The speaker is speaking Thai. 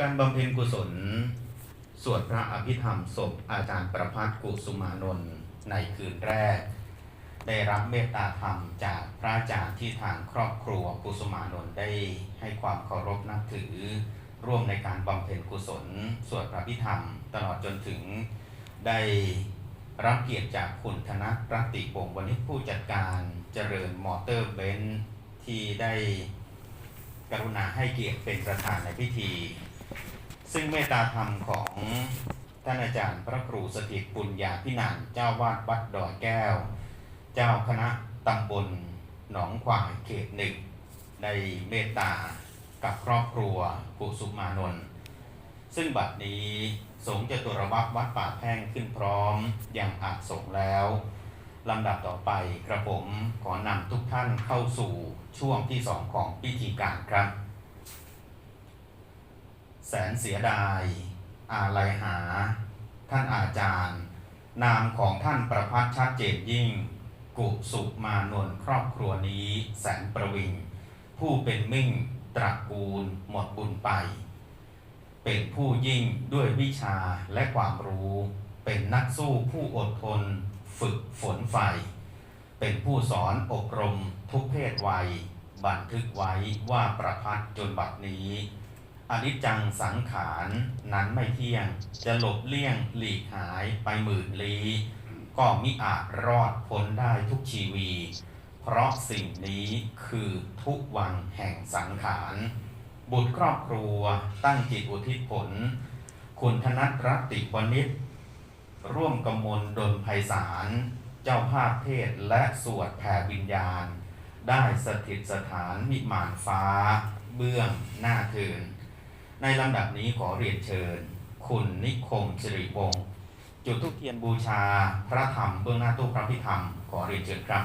การบำเพ็ญกุศล สวดพระอภิธรรมศพอาจารย์ประพัฒน์กุสุมานนท์ในคืนแรก ได้รับเมตตาธรรมจากพระอาจารย์ที่ทางครอบครัวกุสุมานนท์ได้ให้ความเคารพนับถือ ร่วมในการบำเพ็ญกุศล สวดพระอภิธรรม ตลอดจนถึงได้รับเกียรติจากคุณธนรัติวงศ์วณิชผู้จัดการเจริญมอเตอร์เบนที่ได้กรุณาให้เกียรติเป็นประธานในพิธี ซึ่งเมตตาธรรมของท่านอาจารย์พระครูสถิตปุญญาพินันเจ้าวาดวัดดอยแก้ว เจ้าคณะตำบลหนองขวายเขตหนึ่งได้เมตตากับครอบครัวกุสุมานนท์ซึ่งบัดนี้สงฆ์จตุรวัตวัดป่าแพ่งขึ้นพร้อมอย่างอาจสงแล้วลำดับต่อไปกระผมขอนำทุกท่านเข้าสู่ช่วงที่สองของพิธีการครับ แสนเสียดายอาลัยหา ท่านอาจารย์ นามของท่านประพัฒชัดเจนยิ่ง กุสุมานนครอบครัวนี้ แสนประวิง ผู้เป็นมิ่งตระกูลหมดบุญไป เป็นผู้ยิ่งด้วยวิชาและความรู้ เป็นนักสู้ผู้อดทน ฝึกฝนไฟเป็นผู้สอนอบรมทุกเพศวัย บันทึกไว้ว่าประพัฒจนบัดนี้ อนิจจังสังขารนั้นไม่เที่ยง จะหลบเลี่ยงหลีกหายไปหมื่นลี้ก็มิอาจรอดพ้นได้ทุกชีวี เพราะสิ่งนี้คือทุกวังแห่งสังขาร บุตรครอบครัวตั้งจิตอุทิศผล คุณธนัทรัตติวณิชร่วมกำมลดลไพศาล เจ้าภาพเทศและสวดแผ่วิญญาณ ได้สถิตสถานมิมานฟ้า เบื้องหน้าเทิน ในลำดับนี้ขอเรียนเชิญ คุณนิคมสิริวงศ์จุดทุกเทียนบูชาพระธรรมเบื้องหน้าตู้พระพิธรรมขอเรียนเชิญครับ